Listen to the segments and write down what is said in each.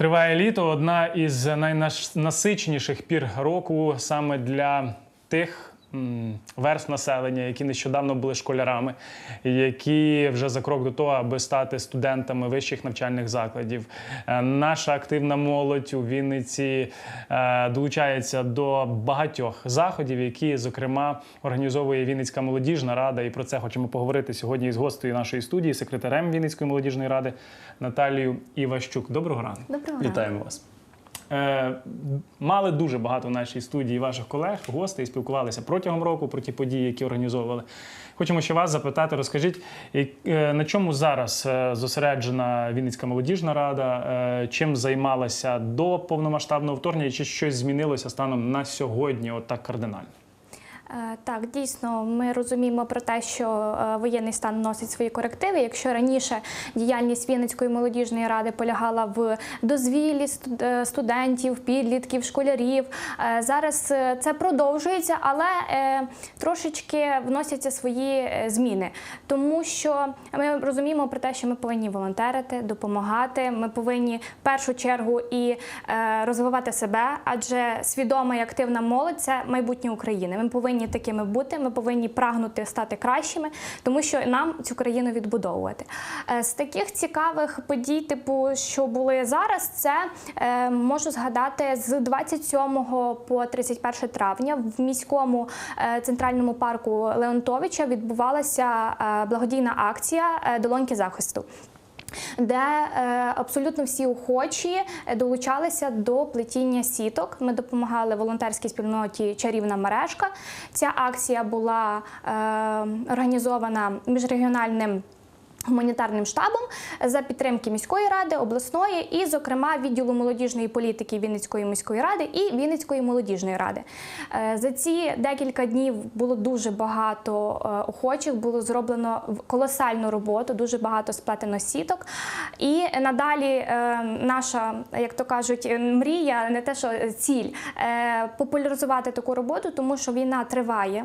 Триває літо. Одна із найнасиченіших пір року саме для тих м, верств населення, які нещодавно були школярами, які вже за крок до того, аби стати студентами вищих навчальних закладів. Е, Наша активна молодь у Вінниці е, долучається до багатьох заходів, які, зокрема, організовує Вінницька молодіжна рада. І про це хочемо поговорити сьогодні із гостею нашої студії, секретарем Вінницької молодіжної ради Наталією Іващук. Доброго ранку. Доброго ранку. Вітаємо вас. Е, Мали дуже багато в нашій студії ваших колег, гостей, спілкувалися протягом року про ті події, які організовували. Хочемо ще вас запитати, розкажіть, е, на чому зараз е, зосереджена Вінницька молодіжна рада, чим займалася до повномасштабного вторгнення, чи щось змінилося станом на сьогодні, отак кардинально? Е, Так, дійсно, ми розуміємо про те, що е, воєнний стан носить свої корективи. Якщо раніше діяльність Вінницької молодіжної ради полягала в дозвіллі е, студентів, підлітків, школярів, зараз це продовжується, але трошечки вносяться свої зміни, тому що ми розуміємо про те, що ми повинні волонтерити, допомагати. Ми повинні в першу чергу і розвивати себе, адже свідома і активна молодь це майбутнє України. Ми повинні такими бути. Ми повинні прагнути стати кращими, тому що нам цю країну відбудовувати. Е, З таких цікавих подій, типу, що були зараз, це е, можу згадати з 27 по 31 травня в міському е, центральному парку Леонтовича відбувалася благодійна акція долоньки захисту де е, абсолютно всі охочі е, долучалися до плетіння сіток. Ми допомагали волонтерській спільноті Чарівна мережка. Ця акція була е, організована міжрегіональним. Гуманітарним штабом за підтримки міської ради, обласної і, зокрема, відділу молодіжної політики Вінницької міської ради і Вінницької молодіжної ради. Е, За ці декілька днів було дуже багато е, охочих, було зроблено колосальну роботу, дуже багато сплетено сіток. І надалі е, наша, як то кажуть, мрія, не те, що ціль, популяризувати таку роботу, тому що війна триває.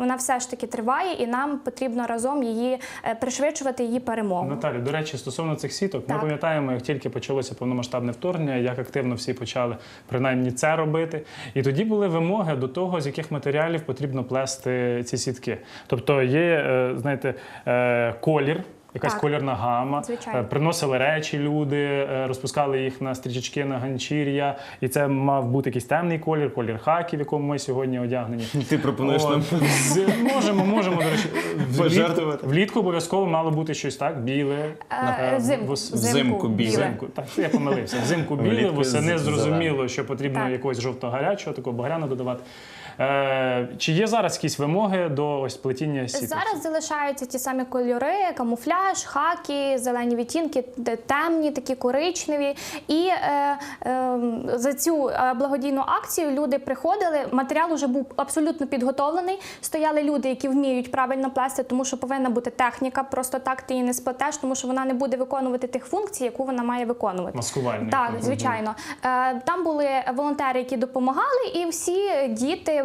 Вона все ж таки триває, і нам потрібно разом її е, пришвидшувати її перемогу. Наталю, до речі, стосовно цих сіток, ми пам'ятаємо, як тільки почалося повномасштабне вторгнення, як активно всі почали принаймні це робити. І тоді були вимоги до того, з яких матеріалів потрібно плести ці сітки. Тобто є, е, знаєте, е, колір. Якась Так. кольорна гама, Звичайно. Е, приносили речі люди, е, розпускали їх на стрічечки, на ганчір'я, і це мав бути якийсь темний колір, колір хакі, в якому ми сьогодні одягнені. Ти пропонуєш От, нам з- можемо, можемо, до речі, влітку, Пожертвувати. влітку обов'язково мало бути щось так, біле. Е, е, взимку, вос- взимку біле. Взимку, так, я помилився. Взимку біле, восени зрозуміло, що потрібно Так. якогось жовто-гарячого, такого багряного додавати. Е, чи є зараз якісь вимоги до ось плетіння сіток? Зараз залишаються ті самі кольори: камуфляж, хаки, зелені відтінки, темні, такі коричневі. І е, е, за цю е, благодійну акцію люди приходили. Матеріал вже був абсолютно підготовлений. Стояли люди, які вміють правильно плести, тому що повинна бути техніка. Просто так ти її не сплетеш, тому що вона не буде виконувати тих функцій, яку вона має виконувати. Маскувальний. Так, звичайно. Е, Там були волонтери, які допомагали, і всі діти,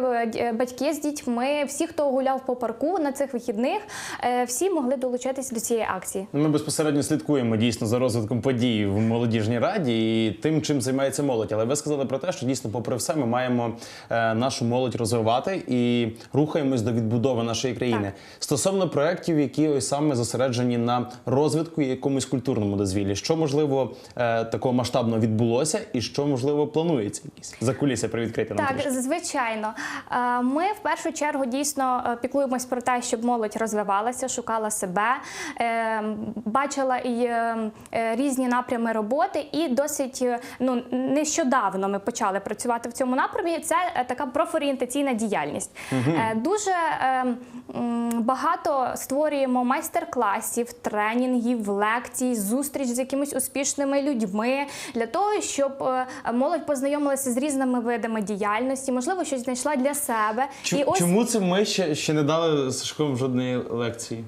батьки з дітьми, всі, хто гуляв по парку на цих вихідних, е, всі могли долучитися до цієї акції. Ми безпосередньо слідкуємо дійсно за розвитком подій в молодіжній раді і тим, чим займається молодь. Але ви сказали про те, що дійсно, попри все, ми маємо е, нашу молодь розвивати і рухаємось до відбудови нашої країни. Так. Стосовно проєктів, які ось саме зосереджені на розвитку і якомусь культурному дозвіллі, що можливо е, такого масштабно відбулося, і що можливо планується за куліси привідкрити нам Так, звичайно. Е, Ми в першу чергу дійсно е, піклуємось про те, щоб молодь розвивалася, шукала себе, е, бачила і різні напрями роботи. І досить ну нещодавно ми почали працювати в цьому напрямі. Це така профорієнтаційна діяльність. Е, Дуже багато створюємо майстер-класів, тренінгів, лекцій, зустріч з якимись успішними людьми для того, щоб молодь познайомилася з різними видами діяльності, можливо, щось знайшла для себе. Чу- І ось Чому це ми ще, ще не дали Сашком жодної лекції?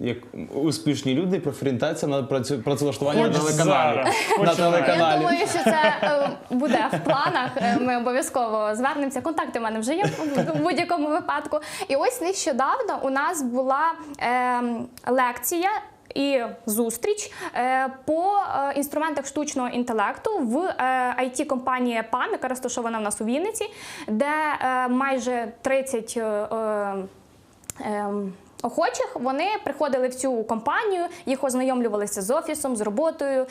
Як успішні люди, профорієнтація на працю- працевлаштування на телеканалі. На починай. я думаю, що це е, буде в планах. Е, Ми обов'язково звернемося. Контакти в мене вже є в будь-якому випадку. І ось нещодавно у нас була е, лекція. І зустріч е, по е, інструментах штучного інтелекту в it компанії ПАМ, яка розташована в нас у Вінниці, де е, майже 30 е, е, ем, охочих вони приходили в цю компанію, їх ознайомлювалися з офісом, з роботою.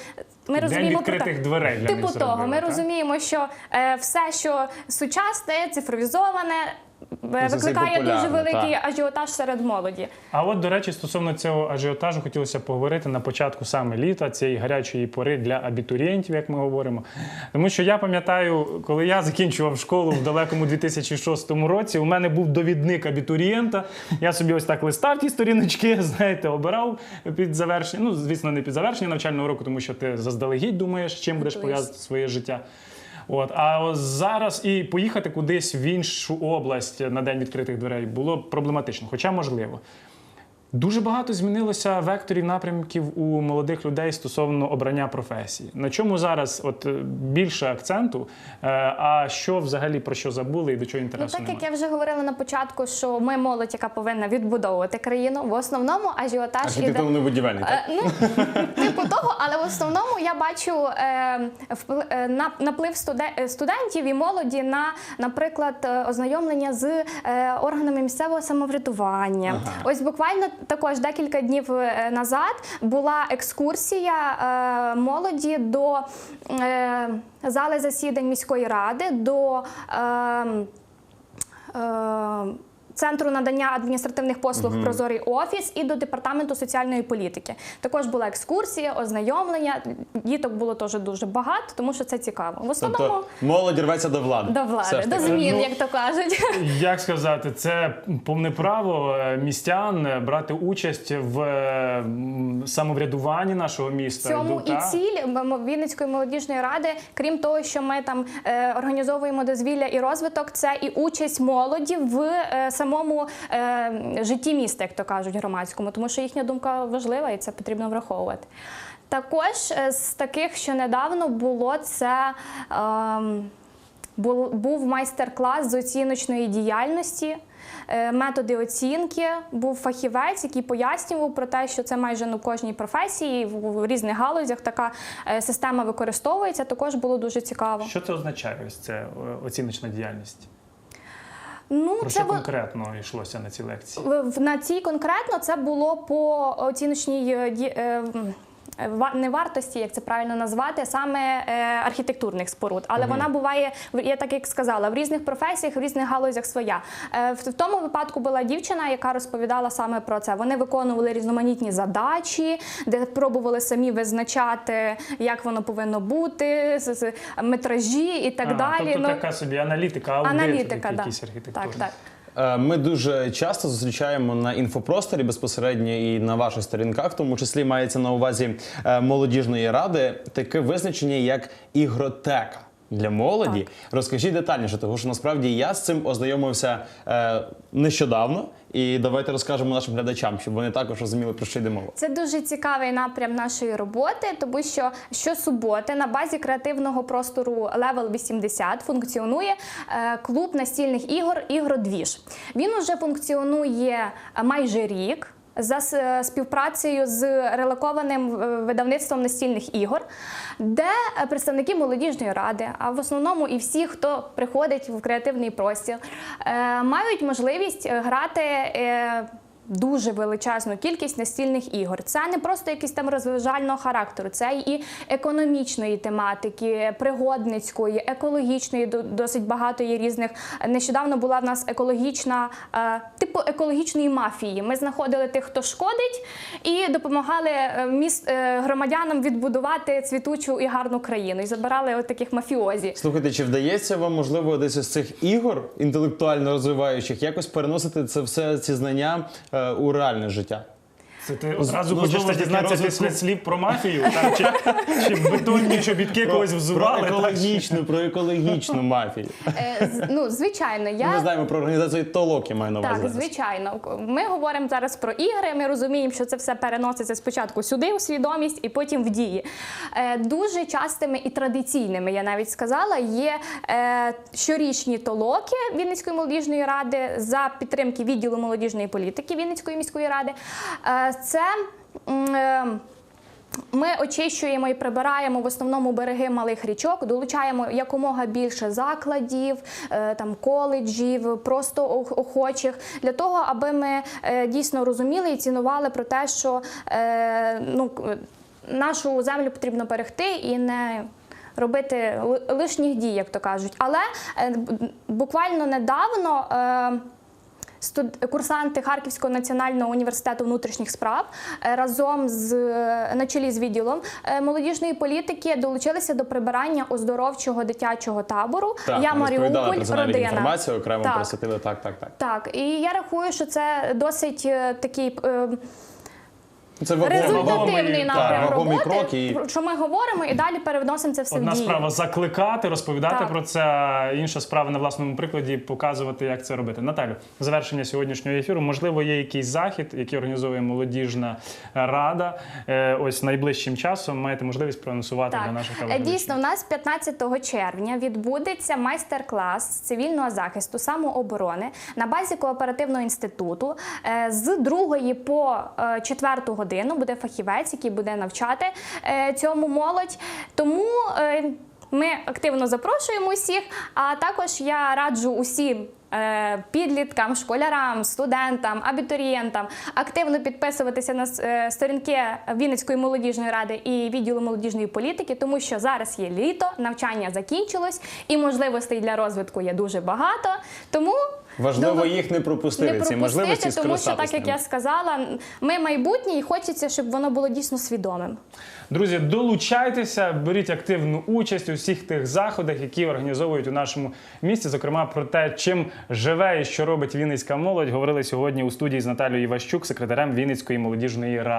Ми День розуміємо про відкритих те- дверей для типу того. зробили, Ми так? розуміємо, що е, все, що сучасне, цифровізоване, е, викликає дуже великий так. ажіотаж серед молоді. А от, до речі, стосовно цього ажіотажу хотілося поговорити на початку саме літа, цієї гарячої пори для абітурієнтів, як ми говоримо. Тому що я пам'ятаю, коли я закінчував школу в далекому 2006 році, у мене був довідник абітурієнта. Я собі ось так листав ті сторіночки, знаєте, обирав під завершення. Ну, звісно, не під завершення навчального року, тому що ти заздалегідь думаєш, чим будеш пов'язати своє життя. От, а зараз і поїхати кудись в іншу область на день відкритих дверей було проблематично, хоча можливо. Дуже багато змінилося векторів напрямків у молодих людей стосовно обрання професії. На чому зараз от е, більше акценту? Е, А що взагалі про що забули і до чого Ну, інтересу так як я вже говорила на початку, що ми молодь, яка повинна відбудовувати країну, в основному ажіотаж іде. Архітектурно-будівельний, так? Е, Ну, типу того, але в основному я бачу е, наплив студе- студентів і молоді на, наприклад, ознайомлення з е, органами місцевого самоврядування. Ось буквально також декілька днів е, назад була екскурсія е, молоді до е, зали засідань міської ради, до е, е, Центру надання адміністративних послуг Прозорий офіс і до департаменту соціальної політики. Також була екскурсія, ознайомлення. Діток було теж дуже багато, тому що це цікаво. В основному Тобто молодь рветься до влади. до влади, до змін, Ну, як то кажуть. Як сказати, це повне право е, містян е, брати участь в е, самоврядуванні нашого міста. цьому Та- і ціль Вінницької молодіжної ради, крім того, що ми там е, організовуємо дозвілля і розвиток, це і участь молоді в е, самому е, житті міста, як то кажуть, громадському, тому що їхня думка важлива і це потрібно враховувати. Також е, з таких, що недавно було, це. Бул- був майстер-клас з оціночної діяльності, е, методи оцінки. Був фахівець, який пояснював про те, що це майже в кожній професії, в, різних галузях така е, система використовується. Також було дуже цікаво. Що це означає? Ось це е, оціночна діяльність? Ну, Про це що во- конкретно йшлося на цій лекції? на цій конкретно це було по оціночній е, не вартості, як це правильно назвати, саме е, архітектурних споруд. Але вона буває, я так як сказала, в різних професіях, в різних галузях своя. Е, В, тому випадку була дівчина, яка розповідала саме про це. Вони виконували різноманітні задачі, де пробували самі визначати, як воно повинно бути, метражі і так А, далі. Тобто Ну, така собі аналітика, аудит, аналітика, да. якийсь архітектурний. так, так. Е, Ми дуже часто зустрічаємо на інфопросторі безпосередньо і на ваших сторінках, в тому числі мається на увазі е, молодіжної ради таке визначення як ігротека. Для молоді розкажіть детальніше, тому що насправді я з цим ознайомився е, нещодавно, і давайте розкажемо нашим глядачам, щоб вони також розуміли про що йде мова. Це дуже цікавий напрям нашої роботи, тому що щосуботи на базі креативного простору Level 80 функціонує е, клуб настільних ігор Ігродвіж. Він уже функціонує майже рік. За співпрацею з релокованим е, видавництвом настільних ігор, де е, представники молодіжної ради, а в основному і всі, хто приходить в креативний простір, е, мають можливість грати дуже величезну кількість настільних ігор. Це не просто якісь там розважального характеру, це і економічної тематики, пригодницької, екологічної. до- Досить багато є різних. Нещодавно була в нас екологічна, е, типу екологічної мафії. Ми знаходили тих, хто шкодить, і допомагали е, міст е, громадянам відбудувати цвітучу і гарну країну. І забирали от таких мафіозі. Слухайте, чи вдається вам, можливо, десь із цих ігор інтелектуально розвиваючих якось переносити це все ці знання у реальне життя? Це ти одразу ну, хочеш дізнатися після слів про мафію, там, чи, чи бетонні чобітки когось про взували. так? екологічну, про екологічну мафію. Е, з- Ну, звичайно, я Ми знаємо про організацію Толок, я маю на увазі. Так, зараз. звичайно. Ми говоримо зараз про ігри. Ми розуміємо, що це все переноситься спочатку сюди у свідомість і потім в дії. Е, Дуже частими і традиційними, я навіть сказала, є е, щорічні толоки Вінницької молодіжної ради за підтримки відділу молодіжної політики Вінницької міської ради. Е, Це е, ми очищуємо і прибираємо в основному береги малих річок, долучаємо якомога більше закладів, е, там коледжів, просто охочих для того, аби ми е, дійсно розуміли і цінували про те, що е, ну, нашу землю потрібно берегти і не. Робити лишніх дій, як то кажуть. Але е, буквально недавно е, курсанти Харківського національного університету внутрішніх справ е, разом з е, на чолі з відділом е, молодіжної політики долучилися до прибирання оздоровчого дитячого табору. Так, Я Маріуполь, родина. інформацію окремо Так. присвятили. Так, так, так. Так, і я рахую, що це досить такий. е, Це вагомий- Результативний так, напрям вагомий роботи, крок і- про що ми говоримо, і далі переносимо це все Одна в дію. справа закликати, розповідати Так. про це. а Інша справа на власному прикладі показувати, як це робити. Наталю, завершення сьогоднішнього ефіру. Можливо, є якийсь захід, який організовує молодіжна рада. Е, Ось найближчим часом маєте можливість проанонсувати для наших Е, телеглядачів. Дійсно, у нас 15 червня відбудеться майстер-клас з цивільного захисту самооборони на базі кооперативного інституту. Е, З 2 по 4 годину буде фахівець, який буде навчати е, цьому молодь. Тому е, ми активно запрошуємо усіх. А також я раджу усім. Е, Підліткам, школярам, студентам, абітурієнтам активно підписуватися на е, сторінки Вінницької молодіжної ради і відділу молодіжної політики, тому що зараз є літо, навчання закінчилось, і можливостей для розвитку є дуже багато. Тому Важливо їх не пропустити, не ці можливості пропустити, тому що так як я сказала, ми майбутнє і хочеться, щоб воно було дійсно свідомим. Друзі, долучайтеся, беріть активну участь у всіх тих заходах, які організовують у нашому місті. Зокрема, про те, чим живе і що робить Вінницька молодь, говорили сьогодні у студії з Наталією Іващук, секретарем Вінницької молодіжної ради.